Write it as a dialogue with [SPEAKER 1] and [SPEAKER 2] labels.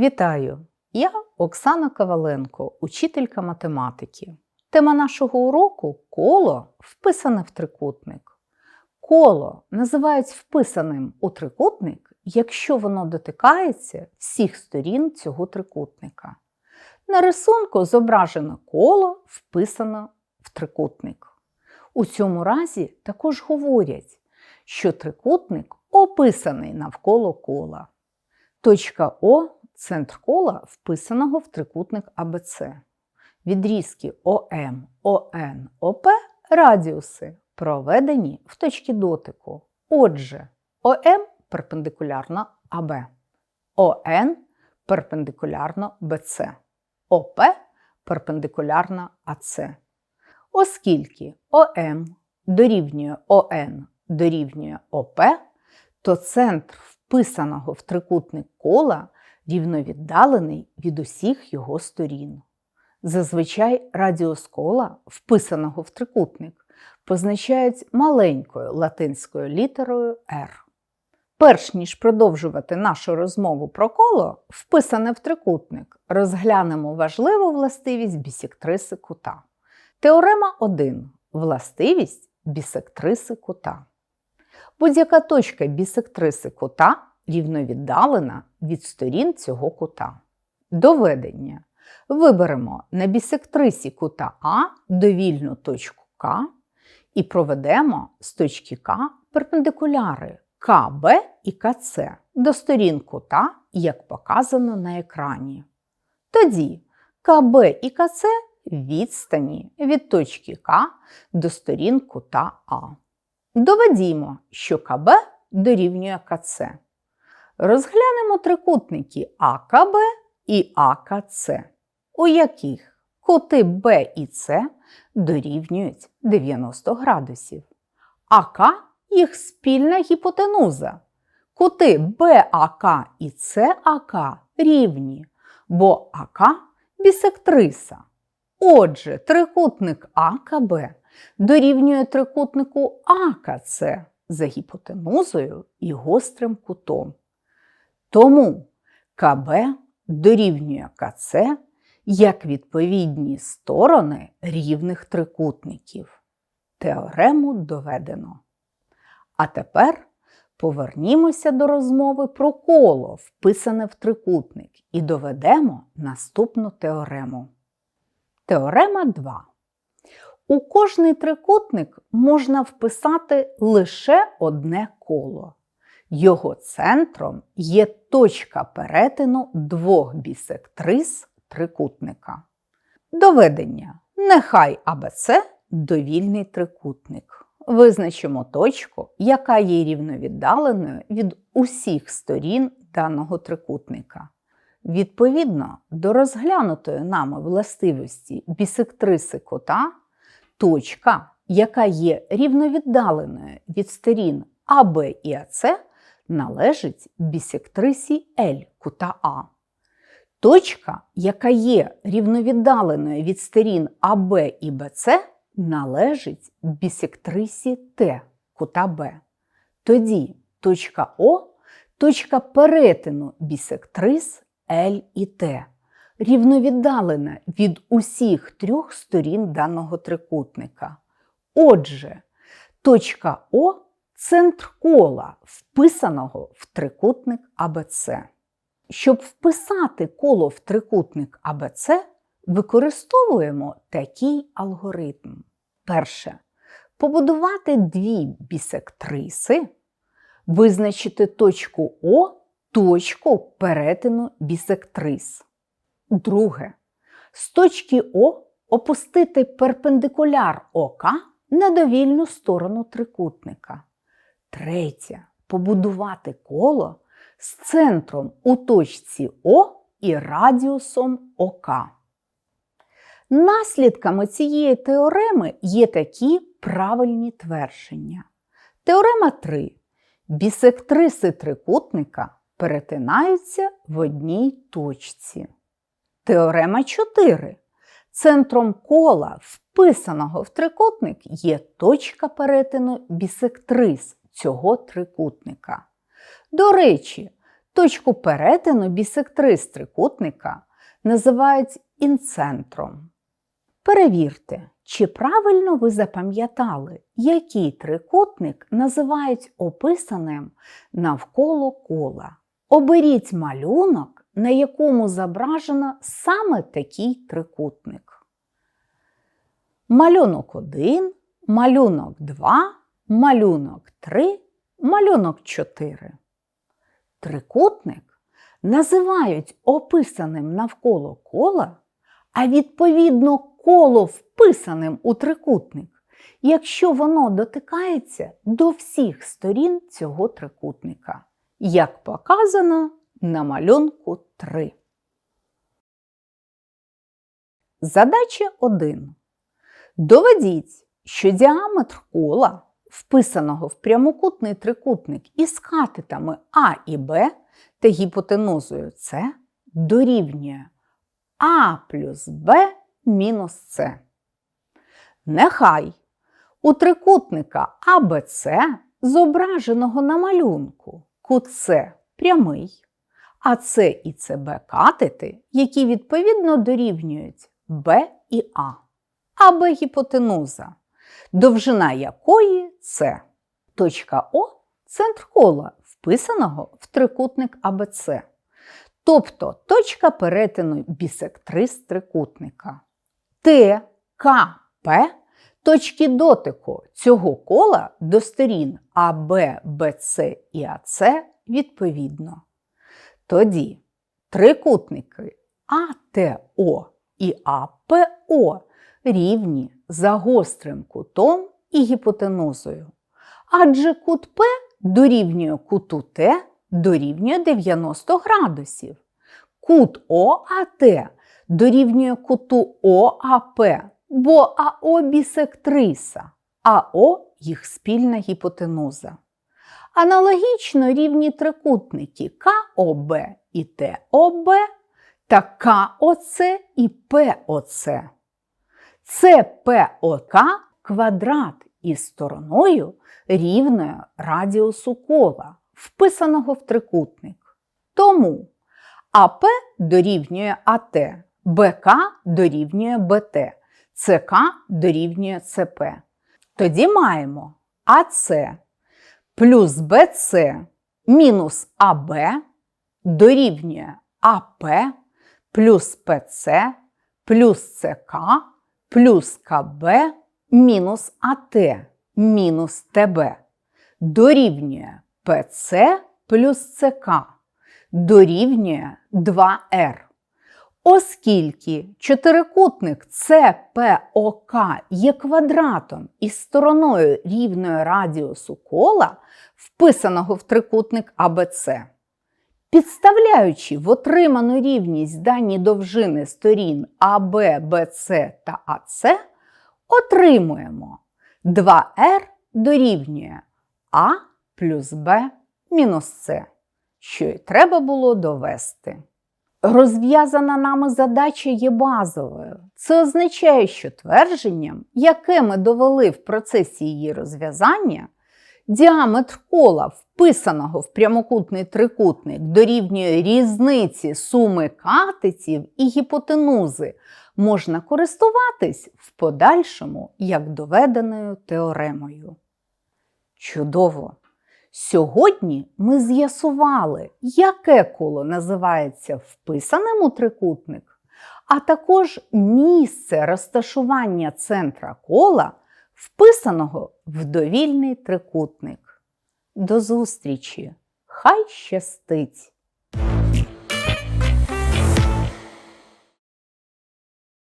[SPEAKER 1] Вітаю! Я Оксана Коваленко, учителька математики. Тема нашого уроку коло вписане в трикутник. Коло називають вписаним у трикутник, якщо воно дотикається всіх сторін цього трикутника. На рисунку зображено коло вписано в трикутник. У цьому разі також говорять, що трикутник описаний навколо кола. Точка О центр кола, вписаного в трикутник АБЦ. Відрізки ОМ, ОН, ОП радіуси проведені в точці дотику. Отже, ОМ перпендикулярно АБ, ОН перпендикулярно БЦ, ОП перпендикулярно АЦ. Оскільки ОМ дорівнює ОН дорівнює ОП, то центр вписаного в трикутник кола рівновіддалений від усіх його сторін. Зазвичай радіус кола, вписаного в трикутник, позначають маленькою латинською літерою R. Перш ніж продовжувати нашу розмову про коло, вписане в трикутник, розглянемо важливу властивість бісектриси кута. Теорема 1. Властивість бісектриси кута. Будь-яка точка бісектриси кута рівновіддалена від сторін цього кута. Доведення. Виберемо на бісектрисі кута А довільну точку К і проведемо з точки К перпендикуляри КБ і КЦ до сторін кута, як показано на екрані. Тоді КБ і КЦ відстані від точки К до сторін кута А. Доведімо, що КБ дорівнює КЦ. Розглянемо трикутники АКБ і АКЦ, у яких кути Б і С дорівнюють 90 градусів. АК їх спільна гіпотенуза. Кути БАК і САК рівні, бо АК бісектриса. Отже, трикутник АКБ дорівнює трикутнику АКЦ за гіпотенузою і гострим кутом. Тому КБ дорівнює КЦ як відповідні сторони рівних трикутників. Теорему доведено. А тепер повернімося до розмови про коло, вписане в трикутник, і доведемо наступну теорему. Теорема 2. У кожний трикутник можна вписати лише одне коло. Його центром є точка перетину двох бісектрис трикутника. Доведення. Нехай АБЦ довільний трикутник. Визначимо точку, яка є рівновіддаленою від усіх сторін даного трикутника. Відповідно до розглянутої нами властивості бісектриси кота, точка, яка є рівновіддаленою від сторін АБ і АЦ, належить бісектрисі L кута А. Точка, яка є рівновіддаленою від сторін АБ і БЦ, належить бісектрисі Т кута Б. Тоді точка О точка перетину бісектрис L і Т, рівновіддалена від усіх трьох сторін даного трикутника. Отже, точка О центр кола, вписаного в трикутник АБЦ. Щоб вписати коло в трикутник АБЦ, використовуємо такий алгоритм. Перше. Побудувати дві бісектриси, визначити точку О точку перетину бісектрис. Друге. З точки О опустити перпендикуляр ОК на довільну сторону трикутника. Третє. Побудувати коло з центром у точці О і радіусом ОК. Наслідками цієї теореми є такі правильні твердження. Теорема 3. Бісектриси трикутника перетинаються в одній точці. Теорема 4. Центром кола, вписаного в трикутник, є точка перетину бісектрис цього трикутника. До речі, Точку перетину бісектрис трикутника називають інцентром. Перевірте, чи правильно ви запам'ятали, який трикутник називають описаним навколо кола. Оберіть малюнок, на якому зображено саме такий трикутник. Малюнок 1, малюнок 2, малюнок 3, малюнок 4. Трикутник називають описаним навколо кола, а відповідно коло вписаним у трикутник, якщо воно дотикається до всіх сторін цього трикутника, як показано на малюнку 3. Задача 1. Доведіть, що діаметр кола, вписаного в прямокутний трикутник із катетами А і Б та гіпотенузою С, дорівнює А плюс Б мінус С. Нехай у трикутника АБЦ, зображеного на малюнку, кут С прямий, а С і ЦБ катети, які відповідно дорівнюють Б і А, АБ гіпотенуза, довжина якої С. Точка О центр кола, вписаного в трикутник АБЦ. Тобто точка перетину бісектрис трикутника. Т, К, П точки дотику цього кола до сторін АБ, БЦ і АЦ відповідно. Тоді трикутники АТО і АПО рівні за гострим кутом і гіпотенузою. Адже кут П дорівнює куту Т дорівнює 90 градусів. Кут ОАТ дорівнює куту ОАП, бо АО бісектриса, АО їх спільна гіпотенуза. Аналогічно рівні трикутники КОБ і ТОБ та КОЦ і ПОЦ. ЦПОК квадрат із стороною рівною радіусу кола, вписаного в трикутник. Тому АП дорівнює АТ, БК дорівнює БТ, ЦК дорівнює ЦП. Тоді маємо АЦ плюс БЦ мінус АБ дорівнює АП плюс ПЦ плюс ЦК плюс КБ мінус АТ мінус ТБ дорівнює ПЦ плюс ЦК дорівнює 2R. Оскільки чотирикутник ЦПОК є квадратом із стороною рівною радіусу кола, вписаного в трикутник АБЦ, підставляючи в отриману рівність дані довжини сторін АБ, БЦ та АЦ, отримуємо 2R дорівнює А плюс Б мінус С, що й треба було довести. Розв'язана нами задача є базовою. Це означає, що твердженням, яке ми довели в процесі її розв'язання, діаметр кола, вписаного в прямокутний трикутник, дорівнює різниці суми катетів і гіпотенузи, можна користуватись в подальшому як доведеною теоремою. Чудово! Сьогодні ми з'ясували, яке коло називається вписаним у трикутник, а також місце розташування центра кола, вписаного в довільний трикутник. До зустрічі! Хай щастить!